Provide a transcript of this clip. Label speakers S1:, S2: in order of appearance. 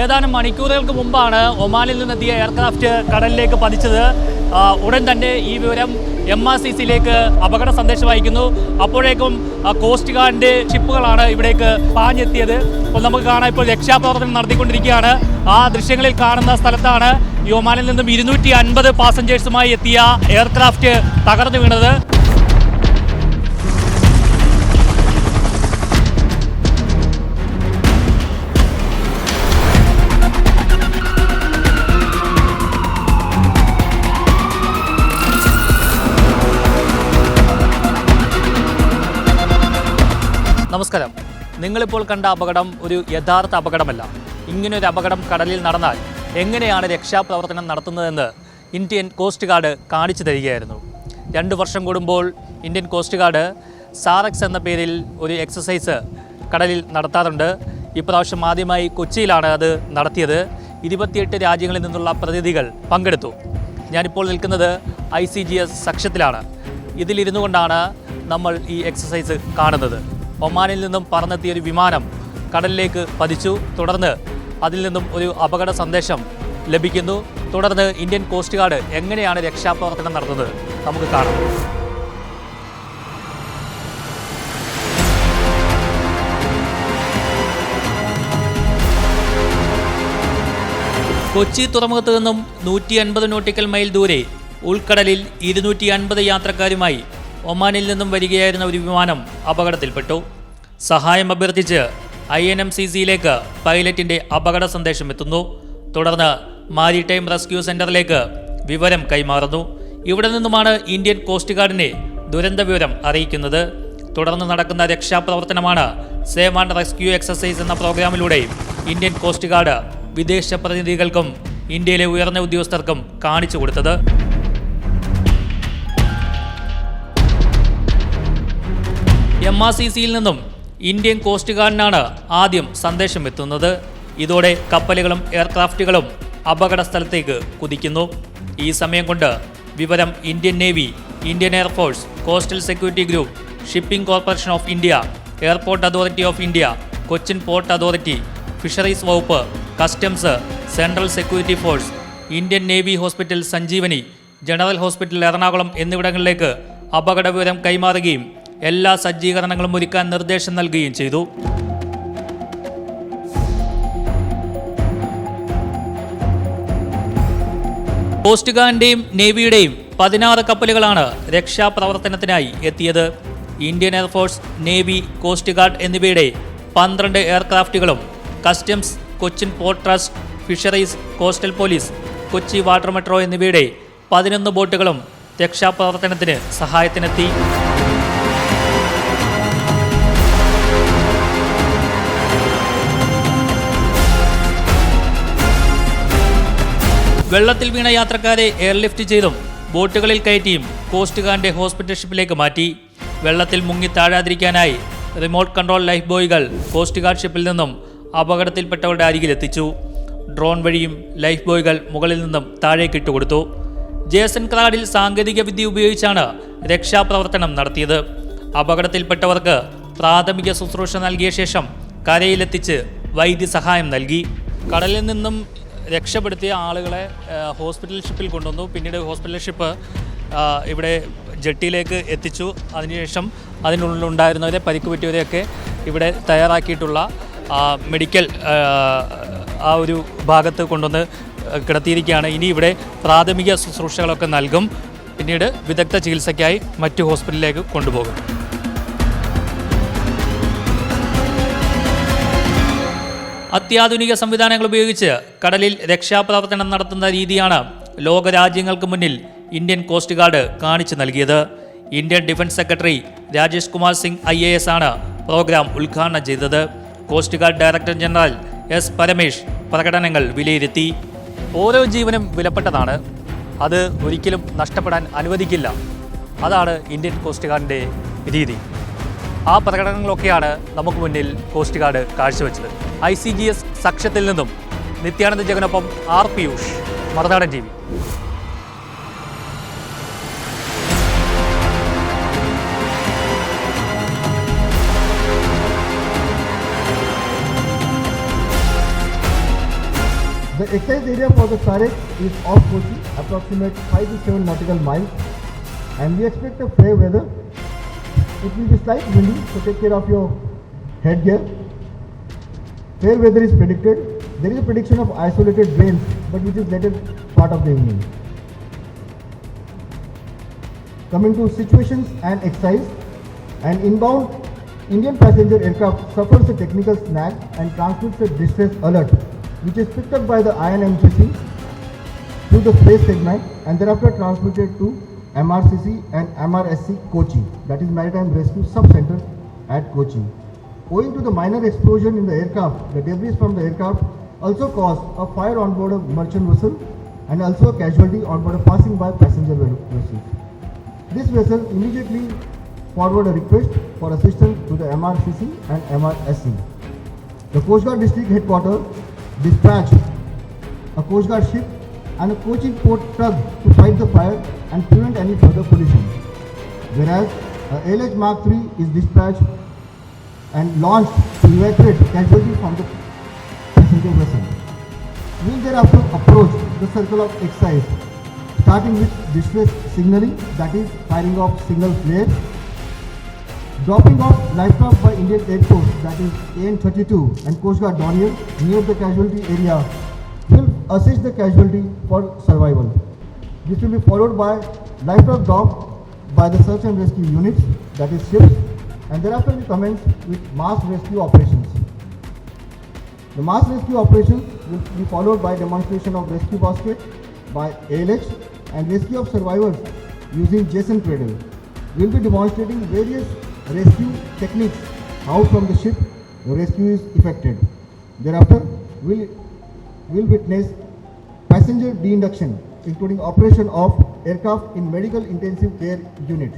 S1: ഏതാനും മണിക്കൂറുകൾക്ക് മുമ്പാണ് ഒമാനിൽ നിന്നെത്തിയ എയർക്രാഫ്റ്റ് കടലിലേക്ക് പതിച്ചത്. ഉടൻ തന്നെ ഈ വിവരം എം ആർ സി സിയിലേക്ക് അപകട സന്ദേശം അയക്കുന്നു. അപ്പോഴേക്കും കോസ്റ്റ് ഗാർഡിന്റെ ഷിപ്പുകളാണ് ഇവിടേക്ക് പാഞ്ഞെത്തിയത്. അപ്പോൾ നമുക്ക് കാണാം ഇപ്പോൾ രക്ഷാപ്രവർത്തനം നടത്തിക്കൊണ്ടിരിക്കുകയാണ്. ആ ദൃശ്യങ്ങളിൽ കാണുന്ന സ്ഥലത്താണ് ഈ ഒമാനിൽ നിന്നും ഇരുന്നൂറ്റി അൻപത് പാസഞ്ചേഴ്സുമായി എത്തിയ എയർക്രാഫ്റ്റ് തകർന്നു വീണത്. നമസ്കാരം. നിങ്ങളിപ്പോൾ കണ്ട അപകടം ഒരു യഥാർത്ഥ അപകടമല്ല. ഇങ്ങനൊരു അപകടം കടലിൽ നടന്നാൽ എങ്ങനെയാണ് രക്ഷാപ്രവർത്തനം നടത്തുന്നതെന്ന് ഇന്ത്യൻ കോസ്റ്റ് ഗാർഡ് കാണിച്ചു തരികയായിരുന്നു. രണ്ട് വർഷം കൂടുമ്പോൾ ഇന്ത്യൻ കോസ്റ്റ് ഗാർഡ് സാറക്സ് എന്ന പേരിൽ ഒരു എക്സസൈസ് കടലിൽ നടത്താറുണ്ട്. ഇപ്രാവശ്യം ആദ്യമായി കൊച്ചിയിലാണ് അത് നടത്തിയത്. ഇരുപത്തിയെട്ട് രാജ്യങ്ങളിൽ നിന്നുള്ള പ്രതിനിധികൾ പങ്കെടുത്തു. ഞാനിപ്പോൾ നിൽക്കുന്നത് ഐ സി ജി എസ് സഖ്യത്തിലാണ്. ഇതിലിരുന്നു കൊണ്ടാണ് നമ്മൾ ഈ എക്സസൈസ് കാണുന്നത്. ഒമാനിൽ നിന്നും പറന്നെത്തിയ ഒരു വിമാനം കടലിലേക്ക് പതിച്ചു. തുടർന്ന് അതിൽ നിന്നും ഒരു അപകട സന്ദേശം ലഭിക്കുന്നു. തുടർന്ന് ഇന്ത്യൻ കോസ്റ്റ് ഗാർഡ് എങ്ങനെയാണ് രക്ഷാപ്രവർത്തനം നടത്തുന്നത്? നമുക്ക് കാണാം. കൊച്ചി തുറമുഖത്ത് നിന്നും നൂറ്റി അൻപത് നോട്ടിക്കൽ മൈൽ ദൂരെ ഉൾക്കടലിൽ ഇരുന്നൂറ്റി അൻപത് യാത്രക്കാരുമായി ഒമാനിൽ നിന്നും വരികയായിരുന്ന ഒരു വിമാനം അപകടത്തിൽപ്പെട്ടു. സഹായം അഭ്യർത്ഥിച്ച് ഐ എൻ എം സി സിയിലേക്ക് പൈലറ്റിന്റെ അപകട സന്ദേശം എത്തുന്നു. തുടർന്ന് മാരിടൈം റെസ്ക്യൂ സെന്ററിലേക്ക് വിവരം കൈമാറുന്നു. ഇവിടെ നിന്നുമാണ് ഇന്ത്യൻ കോസ്റ്റ് ഗാർഡിനെ ദുരന്ത വിവരം അറിയിക്കുന്നത്. തുടർന്ന് നടക്കുന്ന രക്ഷാപ്രവർത്തനമാണ് സേവ് ആൻഡ് റെസ്ക്യൂ എക്സസൈസ് എന്ന പ്രോഗ്രാമിലൂടെ ഇന്ത്യൻ കോസ്റ്റ് ഗാർഡ് വിദേശ പ്രതിനിധികൾക്കും ഇന്ത്യയിലെ ഉയർന്ന ഉദ്യോഗസ്ഥർക്കും കാണിച്ചു കൊടുത്തത്. എം ആർ സി സിയിൽ നിന്നും ഇന്ത്യൻ കോസ്റ്റ് ഗാർഡിനാണ് ആദ്യം സന്ദേശം എത്തുന്നത്. ഇതോടെ കപ്പലുകളും എയർക്രാഫ്റ്റുകളും അപകട സ്ഥലത്തേക്ക് കുതിക്കുന്നു. ഈ സമയം കൊണ്ട് വിവരം Indian Navy Indian Air Force Coastal Security Group Shipping Corporation of India Airport Authority of India Cochin Port Authority Fisheries വകുപ്പ് Customs Central Security Force Indian Navy Hospital Sanjivani General Hospital Ernakulam എന്നിവിടങ്ങളിലേക്ക് അപകട വിവരം കൈമാറുകയും എല്ലാ സജ്ജീകരണങ്ങളും ഒരുക്കാൻ നിർദ്ദേശം നൽകുകയും ചെയ്തു. കോസ്റ്റ് ഗാർഡിന്റെയും നേവിയുടെയും പതിനാറ് കപ്പലുകളാണ് രക്ഷാപ്രവർത്തനത്തിനായി എത്തിയത്. Indian Air Force Navy Coast Guard എന്നിവയുടെ പന്ത്രണ്ട് എയർക്രാഫ്റ്റുകളും Customs Cochin Port Trust Fisheries Coastal Police Kochi Water Metro എന്നിവയുടെ പതിനൊന്ന് ബോട്ടുകളും രക്ഷാപ്രവർത്തനത്തിന് സഹായത്തിനെത്തി. വെള്ളത്തിൽ വീണ യാത്രക്കാരെ എയർലിഫ്റ്റ് ചെയ്തും ബോട്ടുകളിൽ കയറ്റിയും കോസ്റ്റ് ഗാർഡിന്റെ ഹോസ്പിറ്റൽ ഷിപ്പിലേക്ക് മാറ്റി. വെള്ളത്തിൽ മുങ്ങി താഴാതിരിക്കാനായി റിമോട്ട് കൺട്രോൾ ലൈഫ് ബോയികൾ കോസ്റ്റ് ഗാർഡ് ഷിപ്പിൽ നിന്നും അപകടത്തിൽപ്പെട്ടവരുടെ അരികിലെത്തിച്ചു. ഡ്രോൺ വഴിയും ലൈഫ് ബോയികൾ മുകളിൽ നിന്നും താഴേക്ക് ഇട്ടുകൊടുത്തു. ജേസൺ ക്രാഡിൽ സാങ്കേതിക വിദ്യ ഉപയോഗിച്ചാണ് രക്ഷാപ്രവർത്തനം നടത്തിയത്. അപകടത്തിൽപ്പെട്ടവർക്ക് പ്രാഥമിക ശുശ്രൂഷ നൽകിയ ശേഷം കരയിലെത്തിച്ച് വൈദ്യസഹായം നൽകി. കടലിൽ നിന്നും രക്ഷപ്പെടുത്തിയ ആളുകളെ ഹോസ്പിറ്റൽ ഷിപ്പിൽ കൊണ്ടുവന്നു. പിന്നീട് ഹോസ്പിറ്റൽ ഷിപ്പ് ഇവിടെ ജെട്ടിയിലേക്ക് എത്തിച്ചു. അതിനുശേഷം അതിനുള്ളിലുണ്ടായിരുന്നവരെ പരിക്ക് പറ്റിയവരെയൊക്കെ ഇവിടെ തയ്യാറാക്കിയിട്ടുള്ള മെഡിക്കൽ ആ, ഒരു ഭാഗത്ത് കൊണ്ടുവന്ന് കിടത്തിയിരിക്കുകയാണ്. ഇനി ഇവിടെ പ്രാഥമിക ശുശ്രൂഷകളൊക്കെ നൽകും. പിന്നീട് വിദഗ്ധ ചികിത്സയ്ക്കായി മറ്റു ഹോസ്പിറ്റലിലേക്ക് കൊണ്ടുപോകും. അത്യാധുനിക സംവിധാനങ്ങൾ ഉപയോഗിച്ച് കടലിൽ രക്ഷാപ്രവർത്തനം നടത്തുന്ന രീതിയാണ് ലോകരാജ്യങ്ങൾക്ക് മുന്നിൽ ഇന്ത്യൻ കോസ്റ്റ് ഗാർഡ് കാണിച്ചു നൽകിയത്. Indian Defence Secretary Rajesh Kumar Singh I A S ആണ് പ്രോഗ്രാം ഉദ്ഘാടനം ചെയ്തത്. Coast Guard Director General S Paramesh പ്രകടനങ്ങൾ വിലയിരുത്തി. ഓരോ ജീവനും വിലപ്പെട്ടതാണ്. അത് ഒരിക്കലും നഷ്ടപ്പെടാൻ അനുവദിക്കില്ല. അതാണ് ഇന്ത്യൻ കോസ്റ്റ് ഗാർഡിന്റെ രീതി. ആ പ്രകടനങ്ങളൊക്കെയാണ് നമുക്ക് മുന്നിൽ കോസ്റ്റ് ഗാർഡ് കാഴ്ചവെച്ചത്. ഐ സി ജി എസ് സഖ്യത്തിൽ നിന്നും Nityananda ജഗനൊപ്പം R Piyush Marunadan T V
S2: The exercise area for the Sarek is off Kochi, approximate 5 to 7 nautical miles, and we expect a fair weather. It will be slight windy, so take care of your headgear. Fair weather is predicted. There is a prediction of isolated rains, but which is later part of the evening. Coming to situations and exercise, an inbound Indian passenger aircraft suffers a technical snag and transmits a distress alert, which is picked up by the INMGC through the space segment and thereafter transmitted to MRCC and MRSC Kochi, that is Maritime Rescue Sub-Center at Kochi. Owing to the minor explosion in the aircraft, the debris from the aircraft also caused a fire on board a merchant vessel and also a casualty on board a passing by passenger vessel. This vessel immediately forwarded a request for assistance to the MRCC and MRSC. The Coast Guard District Headquarters dispatched a Coast Guard ship and a Kochi port tug to fight the fire and prevent any further pollution. Whereas a LH Mark III is dispatched and launched to evacuate casualties from the passenger vessel. We thereafter approach the circle of exercise, starting with distress signaling, that is firing of signal flares, dropping off lifecraft by Indian Air Force, that is AN-32 and Coast Guard Dornier near the casualty area will assist the casualty for survival. This will be followed by lifecraft drop by the search and rescue units, that is ships, and thereafter we commence with mass rescue operations. The mass rescue operations will be followed by demonstration of rescue basket by ALH and rescue of survivors using Jason cradle. We will be demonstrating various rescue techniques, how from the ship the rescue is effected. Thereafter, we'll, we'll witness passenger de-induction, including operation of aircraft in medical intensive care unit.